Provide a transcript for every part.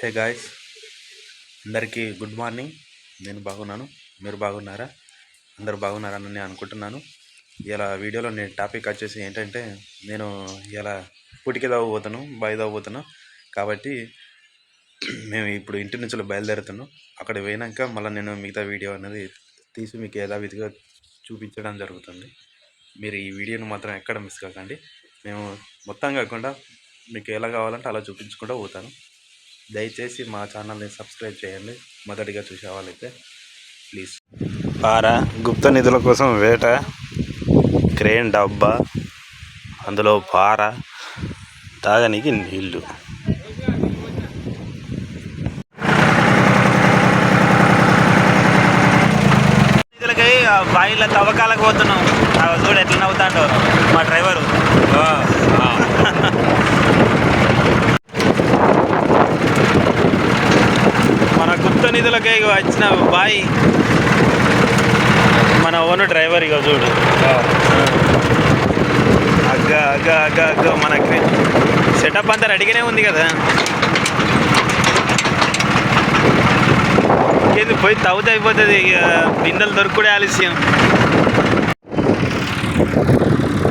హే guys అందరికీ good morning నేను బాగున్నాను. మీరు బాగున్నారా? అందరు బాగున్నారని నేను అనుకుంటున్నాను. ఇలా వీడియోలో నేను టాపిక్ వచ్చేసి ఏంటంటే నేను ఇలా పుటికి తవ్వబోతాను బాయి పోతున్నాను కాబట్టి మేము ఇప్పుడు ఇంటి నుంచి బయలుదేరుతున్నాం. అక్కడ పోయినాక మళ్ళీ నేను మిగతా వీడియో అనేది తీసి మీకు యథావిధిగా చూపించడం జరుగుతుంది. మీరు ఈ వీడియోని మాత్రం ఎక్కడ మిస్ కాకండి. మేము మొత్తం కాకుండా మీకు ఎలా కావాలంటే అలా చూపించుకుంటూ పోతాను. దయచేసి మా ఛానల్ని సబ్స్క్రైబ్ చేయండి. మొదటిగా చూసే వాళ్ళైతే ప్లీజ్. పార గుప్త నిధుల కోసం వేట క్రేన్ డబ్బా అందులో పార తాగనికి నీళ్ళు నిధులకై బాయిల తవ్వకాలకు పోతున్నాం. ఆ చూడు ఎట్లా నవ్వుతాడో మా డ్రైవరు. మన గుప్త నిధులకై వచ్చిన బాయి. మన ఓను డ్రైవర్ ఇక చూడు. అగ్గ అగ్గ అగ్గ అగ్గ మనకి. సెటప్ అంతా రెడీగానే ఉంది కదా. ఏది పోయి తవ్వుతే అయిపోతుంది ఇక బిందెలు దొరుకుడే ఆలస్యం.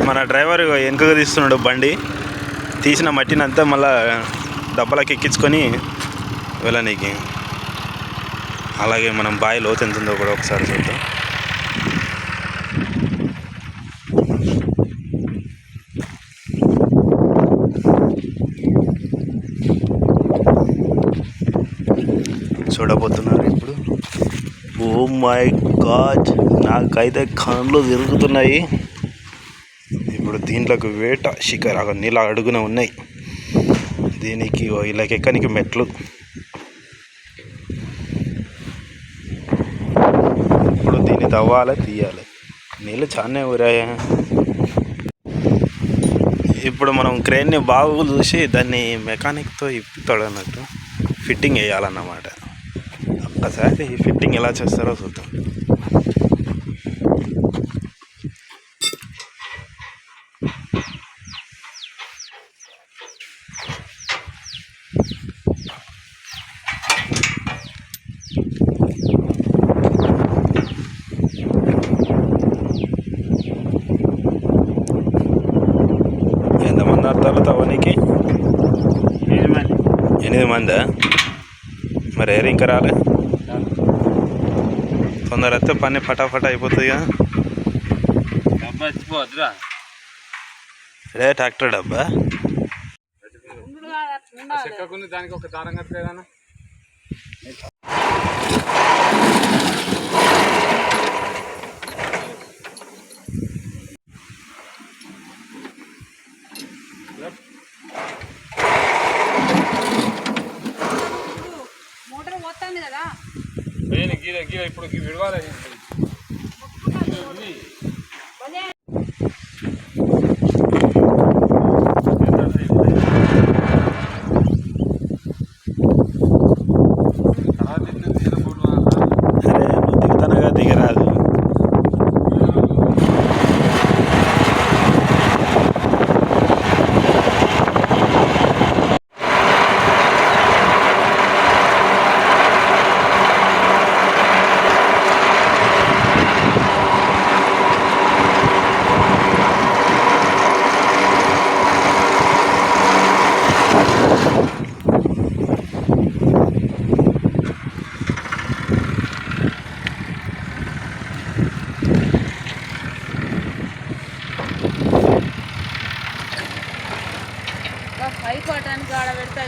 మన డ్రైవర్ వెనుకగా తీస్తున్నాడు బండి. తీసిన మట్టిని అంతా మళ్ళా డబ్బలకి ఎక్కించుకొని వెళ్ళనీకి అలాగే మనం బావి లోతు ఎంత ఉందో కూడా ఒకసారి చూద్దాం. చూడబోతున్నారు ఇప్పుడు. ఓ మై గాడ్ నాకైతే కళ్ళు తిరుగుతున్నాయి. ఇప్పుడు దీంట్లోకి వేట షికారు అక్కడ నీళ్ళ అడుగున ఉన్నాయి. దీనికి ఓ ఇలాగ ఎక్కనికి మెట్లు ఇప్పుడు దీన్ని తవ్వాలి తీయాలి. నీళ్ళు చాలానే ఊరాయా. ఇప్పుడు మనం క్రేన్ని బాగు చూసి దాన్ని మెకానిక్తో ఇప్పుతాడు అన్నట్టు ఫిట్టింగ్ వేయాలన్నమాట. ఒక్కసారి ఫిట్టింగ్ ఎలా చేస్తారో చూద్దాం. తవ్వనికి ఎనిమిది మందా. మరి ఎవరు ఇంకా రాలే? తొందర వస్తే పని ఫటాఫట్ అయిపోతుంది కదా డబ్బా రే ట్రాక్టర్ డబ్బా? దానికి ఒక దారం కట్టలేదన్నా ఇప్పుడు గీ విడవాలి పట్టడానికి ఆడ పెడితే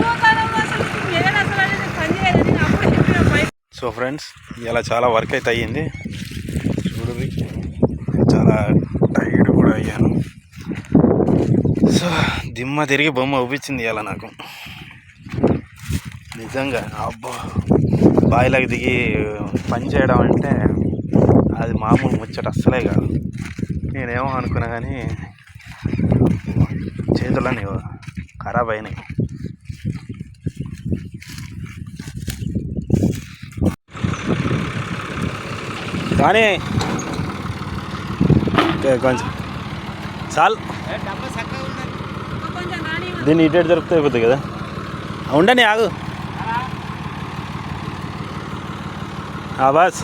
పోతారో అసలు నేను అసలు అనేది పని చేయలేదు. నేను అప్పుడు చెప్పిన పై సో ఫ్రెండ్స్ ఇలా చాలా వర్క్ అయితే అయ్యింది. చూడండి చాలా టైర్డ్ కూడా అయ్యాను. సో దిమ్మ తిరిగి బొమ్మ ఊపించింది ఇలా నాకు. నిజంగా అబ్బా బాయిలోకి దిగి పని చేయడం అంటే అది మామూలు ముచ్చట అస్సలే కాదు. నేనేమో అనుకున్నా కానీ చేతులని ఖరాబ్ అయినాయి. కానీ కొంచెం. చాలు. దీన్ని ఇటు ఇటు దొరికితే అయిపోతుంది కదా. ఉండని ఆగు. ఆ బస్.